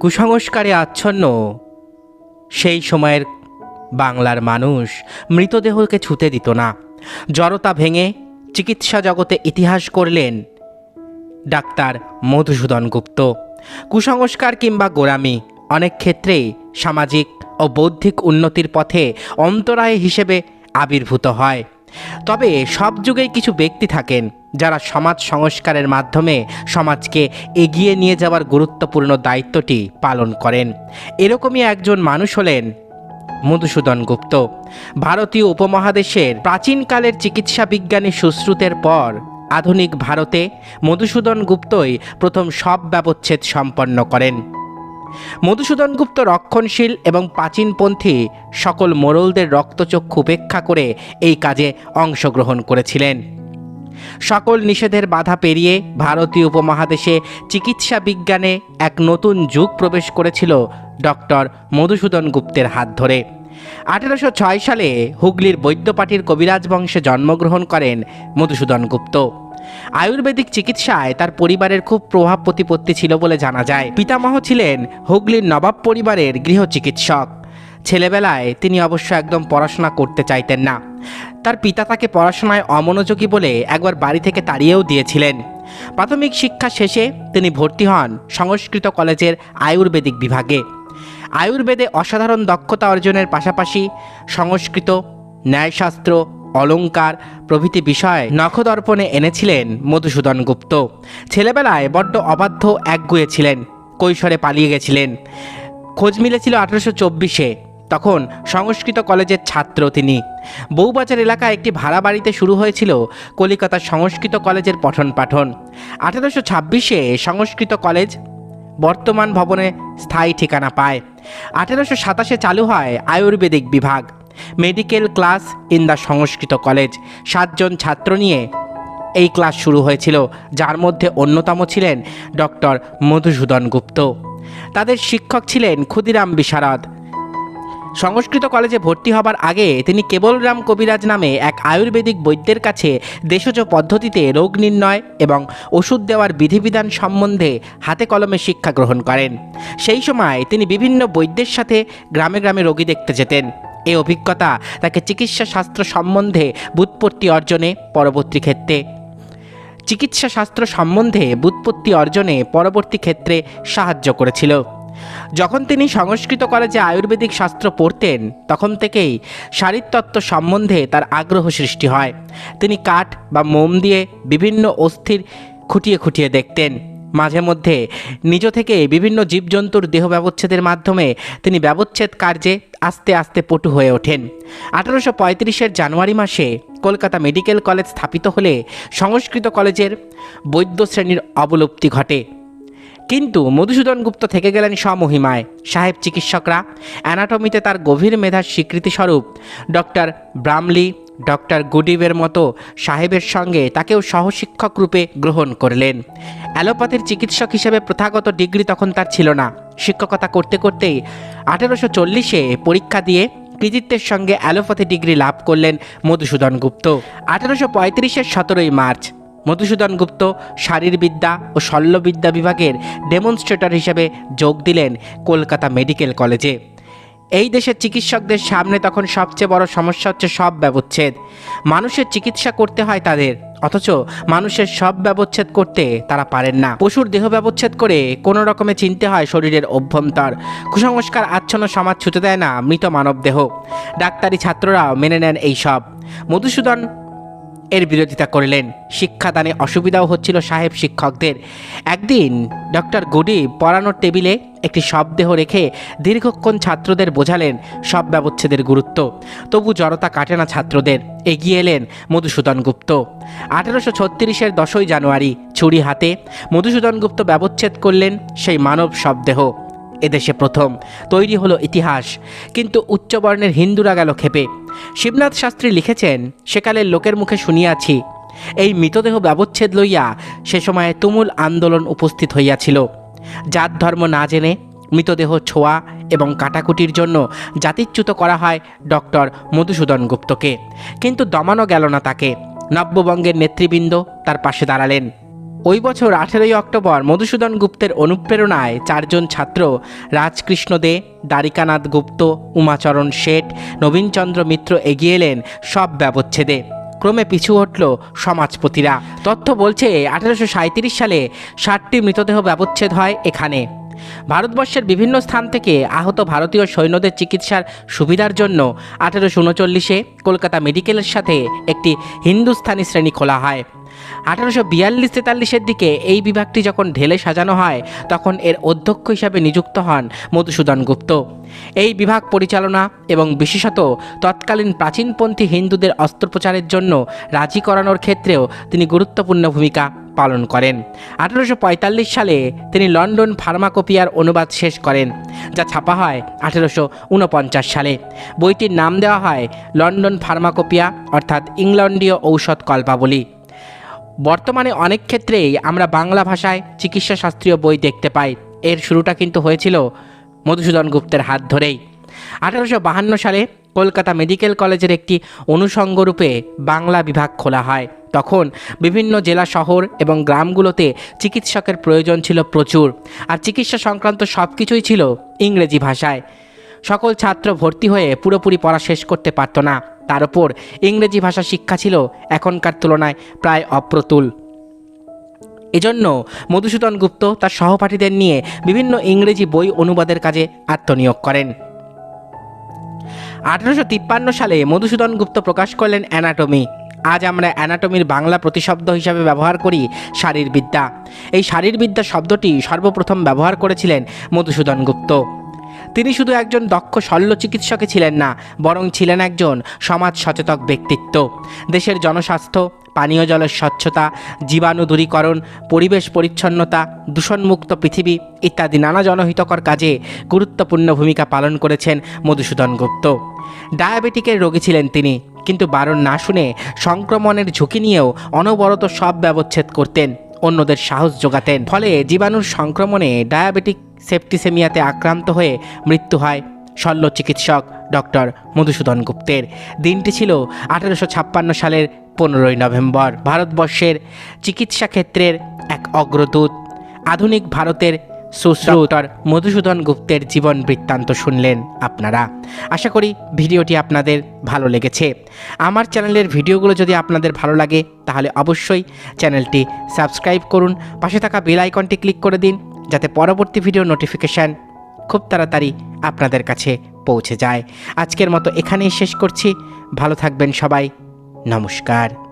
কুসংস্কারে আচ্ছন্ন। সেই সময়ের বাংলার মানুষ মৃতদেহকে ছুতে দিত না। জড়তা ভেঙে চিকিৎসা জগতে ইতিহাস করলেন ডাক্তার মধুসূদন গুপ্ত। কুসংস্কার কিংবা গোড়ামি অনেক ক্ষেত্রেই সামাজিক ও বৌদ্ধিক উন্নতির পথে অন্তরায় হিসেবে আবির্ভূত হয়। তবে সব যুগেই কিছু ব্যক্তি থাকেন যারা সমাজ সংস্কারের মাধ্যমে সমাজকে এগিয়ে নিয়ে যাওয়ার গুরুত্বপূর্ণ দায়িত্বটি পালন করেন। এরকমই একজন মানুষ হলেন মধুসূদন গুপ্ত। ভারতীয় উপমহাদেশের প্রাচীনকালের চিকিৎসা বিজ্ঞানী সুশ্রুতের পর আধুনিক ভারতে মধুসূদন গুপ্তই প্রথম সব ব্যবচ্ছেদ সম্পন্ন করেন। মধুসূদন গুপ্ত রক্ষণশীল এবং প্রাচীনপন্থী সকল মোড়লদের রক্তচক্ষু উপেক্ষা করে এই কাজে অংশগ্রহণ করেছিলেন। সকল নিষেধের বাধা পেরিয়ে ভারতীয় উপমহাদেশে চিকিৎসা বিজ্ঞানে এক নতুন যুগ প্রবেশ করেছিল ডক্টর মধুসূদন গুপ্তের হাত ধরে। আঠেরোশো ছয় সালে হুগলির বৈদ্যপাটির কবিরাজ বংশে জন্মগ্রহণ করেন মধুসূদন গুপ্ত। আয়ুর্বেদিক চিকিৎসায় তার পরিবারের খুব প্রভাব প্রতিপত্তি ছিল বলে জানা যায়। পিতামহ ছিলেন হুগলির নবাব পরিবারের গৃহ চিকিৎসক। ছেলেবেলায় তিনি অবশ্য একদম পড়াশোনা করতে চাইতেন না। তার পিতা তাকে পড়াশোনায় অমনোযোগী বলে একবার বাড়ি থেকে তাড়িয়েও দিয়েছিলেন। প্রাথমিক শিক্ষা শেষে তিনি ভর্তি হন সংস্কৃত কলেজের আয়ুর্বেদিক বিভাগে। আয়ুর্বেদে অসাধারণ দক্ষতা অর্জনের পাশাপাশি সংস্কৃত, ন্যায়শাস্ত্র অলঙ্কার প্রভৃতি বিষয় নখদর্পণে এনেছিলেন মধুসূদন গুপ্ত। ছেলেবেলায় বড্ড অবাধ্য একগুয়ে ছিলেন কৈশোরে পালিয়ে গেছিলেন। খোঁজ মিলেছিল আঠারোশো চব্বিশে। তখন সংস্কৃত কলেজের ছাত্র তিনি। বউবাজার এলাকায় একটি ভাড়া বাড়িতে শুরু হয়েছিল কলিকাতার সংস্কৃত কলেজের পঠন পাঠন আঠারোশো ছাব্বিশে সংস্কৃত কলেজ বর্তমান ভবনে স্থায়ী ঠিকানা পায়। আঠেরোশো সাতাশে চালু হয় আয়ুর্বেদিক বিভাগ। Medical class in the Sanskrit college. সাতজন ছাত্র নিয়ে এই ক্লাস শুরু হয়েছিল। যার মধ্যে অন্যতম ছিলেন ডক্টর মধুসূদন গুপ্ত। তাদের শিক্ষক ছিলেন ক্ষুদিরাম বিশারদ। সংস্কৃত কলেজে ভর্তি হবার আগে তিনি কেবলরাম কবিরাজ নামে এক আয়ুর্বেদিক বৈদ্যের কাছে দেশজ পদ্ধতিতে রোগ নির্ণয় এবং ওষুধ দেওয়ার বিধিবিধান সম্বন্ধে হাতে কলমে শিক্ষা গ্রহণ করেন। সেই সময় তিনি বিভিন্ন বৈদ্যের সাথে গ্রামে গ্রামে রোগী দেখতে যেতেন। এ অভিজ্ঞতা তাকে চিকিৎসা শাস্ত্র সম্বন্ধে বুৎপত্তি অর্জনে পরবর্তী ক্ষেত্রে। চিকিৎসা শাস্ত্র সম্বন্ধে বুৎপত্তি অর্জনে পরবর্তী ক্ষেত্রে সাহায্য করেছিল। যখন তিনি সংস্কৃত কলেজে আয়ুর্বেদিক শাস্ত্র পড়তেন, তখন থেকেই শারীরতত্ত্ব সম্বন্ধে তার আগ্রহ সৃষ্টি হয়। তিনি কাঠ বা মোম দিয়ে বিভিন্ন অস্থির খুঁটিয়ে খুঁটিয়ে দেখতেন। মাঝে মধ্যে নিজ থেকে বিভিন্ন জীবজন্তুর দেহ ব্যবচ্ছেদের মাধ্যমে তিনি ব্যবচ্ছেদ কার্যে আস্তে আস্তে পটু হয়ে ওঠেন। আঠারোশো পঁয়ত্রিশের জানুয়ারি মাসে কলকাতা মেডিকেল কলেজ স্থাপিত হলে সংস্কৃত কলেজের বৈদ্য শ্রেণির অবলুপ্তি ঘটে। কিন্তু মধুসূদন গুপ্ত থেকে গেলেন স্বমহিমায়। সাহেব চিকিৎসকরা। অ্যানাটমিতে তার গভীর মেধার স্বীকৃতিস্বরূপ ডক্টর ব্রামলি ডক্টর গুডিবের মতো সাহেবের সঙ্গে তাকেও সহশিক্ষক রূপে গ্রহণ করলেন। অ্যালোপ্যাথির চিকিৎসক হিসেবে প্রথাগত ডিগ্রি তখন তার ছিল না। শিক্ষকতা করতে করতেই আঠেরোশো চল্লিশে পরীক্ষা দিয়ে কৃতিত্বের সঙ্গে অ্যালোপ্যাথি ডিগ্রি লাভ করলেন মধুসূদন গুপ্ত। আঠেরোশো পঁয়ত্রিশের সতেরোই মার্চ মধুসূদন গুপ্ত শারীরবিদ্যা ও শল্যবিদ্যা বিভাগের ডেমনস্ট্রেটর হিসেবে যোগ দিলেন কলকাতা মেডিকেল কলেজে। এই দেশের চিকিৎসকদের সামনে তখন সবচেয়ে বড় সমস্যা হচ্ছে সব ব্যবচ্ছেদ। মানুষের চিকিৎসা করতে হয় তাদের, অথচ মানুষের সব ব্যবচ্ছেদ করতে তারা পারেন না। পশুর দেহ ব্যবচ্ছেদ করে কোনো রকমে চিনতে হয় শরীরের অভ্যন্তর। কুসংস্কার আচ্ছন্ন সমাজ ছুতে দেয় না মৃত মানব দেহ। ডাক্তারি ছাত্ররাও মেনে নেন এই সব। মধুসূদন এর বিরোধিতা করলেন। শিক্ষাদানে অসুবিধাও হচ্ছিল সাহেব শিক্ষকদের। একদিন ডক্টর গুডি পড়ানোর টেবিলে একটি শবদেহ রেখে দীর্ঘক্ষণ ছাত্রদের বোঝালেন সব ব্যবচ্ছেদের গুরুত্ব। তবু জড়তা কাটে না ছাত্রদের। এগিয়ে এলেন মধুসূদন গুপ্ত। আঠেরোশো ছত্রিশের দশই জানুয়ারি, ছুরি হাতে মধুসূদন গুপ্ত ব্যবচ্ছেদ করলেন সেই মানব শবদেহ। এদেশে প্রথম। তৈরি হলো ইতিহাস। কিন্তু উচ্চবর্ণের হিন্দুরা গেল খেপে শিবনাথ শাস্ত্রী লিখেছেন সেকালের লোকের মুখে শুনিয়াছি। এই মৃতদেহ ব্যবচ্ছেদ লইয়া সে সময়ে তুমুল আন্দোলন উপস্থিত হইয়াছিল। জাত ধর্ম না জেনে মৃতদেহ ছোঁয়া এবং কাটাকুটির জন্য জাতিচ্যুত করা হয় ডক্টর মধুসূদন গুপ্তকে। কিন্তু দমানো গেল না তাকে। নব্যবঙ্গের নেতৃবৃন্দ তার পাশে দাঁড়ালেন। ওই বছর আঠেরোই অক্টোবর মধুসূদন গুপ্তের অনুপ্রেরণায় চারজন ছাত্র, রাজকৃষ্ণ দে, দ্বারিকানাথ গুপ্ত, উমাচরণ শেঠ, নবীনচন্দ্র মিত্র এগিয়ে এলেন সব ব্যবচ্ছেদে। ক্রমে পিছু হটল সমাজপতিরা। তথ্য বলছে আঠেরোশো সালে ষাটটি মৃতদেহ ব্যবচ্ছেদ হয় এখানে। ভারতবর্ষের বিভিন্ন স্থান থেকে আহত ভারতীয় সৈন্যদের চিকিৎসার সুবিধার জন্য আঠেরোশো উনচল্লিশে কলকাতা মেডিকেলের সাথে একটি হিন্দুস্থানি শ্রেণি খোলা হয়। আঠারোশো বিয়াল্লিশ তেতাল্লিশের দিকে এই বিভাগটি যখন ঢেলে সাজানো হয়, তখন এর অধ্যক্ষ হিসাবে নিযুক্ত হন মধুসূদন গুপ্ত। এই বিভাগ পরিচালনা এবং বিশেষত তৎকালীন প্রাচীনপন্থী হিন্দুদের অস্ত্রোপচারের জন্য রাজি করানোর ক্ষেত্রেও তিনি গুরুত্বপূর্ণ ভূমিকা পালন করেন। আঠারোশো পঁয়তাল্লিশ সালে তিনি লন্ডন ফার্মাকোপিয়ার অনুবাদ শেষ করেন, যা ছাপা হয় আঠেরোশো উনপঞ্চাশ সালে। বইটির নাম দেওয়া হয় লন্ডন ফার্মাকোপিয়া, অর্থাৎ ইংল্যান্ডীয় ঔষধ কল্পাবলী। বর্তমানে অনেক ক্ষেত্রেই আমরা বাংলা ভাষায় চিকিৎসা শাস্ত্রীয় বই দেখতে পাই। এর শুরুটা কিন্তু হয়েছিল মধুসূদন গুপ্তের হাত ধরেই। আঠারোশো বাহান্ন সালে কলকাতা মেডিকেল কলেজের একটি অনুষঙ্গরূপে বাংলা বিভাগ খোলা হয়। তখন বিভিন্ন জেলা শহর এবং গ্রামগুলোতে চিকিৎসকের প্রয়োজন ছিল প্রচুর। আর চিকিৎসা সংক্রান্ত সব কিছুই ছিল ইংরেজি ভাষায়। সকল ছাত্র ভর্তি হয়ে পুরোপুরি পড়া শেষ করতে পারতো না। তার উপর ইংরেজি ভাষা শিক্ষা ছিল এখনকার তুলনায় প্রায় অপ্রতুল। এজন্য মধুসূদন গুপ্ত তার সহপাঠীদের নিয়ে বিভিন্ন ইংরেজি বই অনুবাদের কাজে আত্মনিয়োগ করেন। আঠারোশো তিপ্পান্ন সালে মধুসূদন গুপ্ত প্রকাশ করলেন অ্যানাটমি। আজ আমরা অ্যানাটমির বাংলা প্রতিশব্দ হিসাবে ব্যবহার করি শারীরবিদ্যা। এই শারীরবিদ্যা শব্দটি সর্বপ্রথম ব্যবহার করেছিলেন মধুসূদন গুপ্ত। তিনি শুধু একজন দক্ষ শল্য চিকিৎসকই ছিলেন না, বরং ছিলেন একজন সমাজ সচেতক ব্যক্তিত্ব। দেশের জনস্বাস্থ্য, পানীয় জলের স্বচ্ছতা, জীবাণু দূরীকরণ, পরিবেশ পরিচ্ছন্নতা, দূষণমুক্ত পৃথিবী ইত্যাদি নানা জনহিতকর কাজে গুরুত্বপূর্ণ ভূমিকা পালন করেছেন মধুসূদন গুপ্ত। ডায়াবেটিকের রোগী ছিলেন তিনি, কিন্তু বারণ না শুনে সংক্রমণের ঝুঁকি নিয়েও অনবরত সব ব্যবচ্ছেদ করতেন, অন্যদের সাহস যোগাতেন। ফলে জীবাণুর সংক্রমণে ডায়াবেটিক সেপ্টিসেমিয়াতে আক্রান্ত হয়ে মৃত্যু হয় শল্য চিকিৎসক ডক্টর মধুসূদন গুপ্তের। দিনটি ছিল আঠেরোশো ছাপ্পান্ন সালের পনেরোই নভেম্বর। ভারতবর্ষের চিকিৎসা ক্ষেত্রের এক অগ্রদূত। আধুনিক ভারতের সুশ্রুতর মধুসূদন গুপ্তের জীবন বৃত্তান্ত শুনলেন আপনারা। আশা করি ভিডিওটি আপনাদের ভালো লেগেছে। আমার চ্যানেলের ভিডিওগুলো যদি আপনাদের ভালো লাগে, তাহলে অবশ্যই চ্যানেলটি সাবস্ক্রাইব করুন, পাশে থাকা বেল আইকনটি ক্লিক করে দিন, যাতে পরবর্তী ভিডিও নোটিফিকেশান খুব তাড়াতাড়ি আপনাদের কাছে পৌঁছে যায়। আজকের মতো এখানেই শেষ করছি। ভালো থাকবেন সবাই। নমস্কার।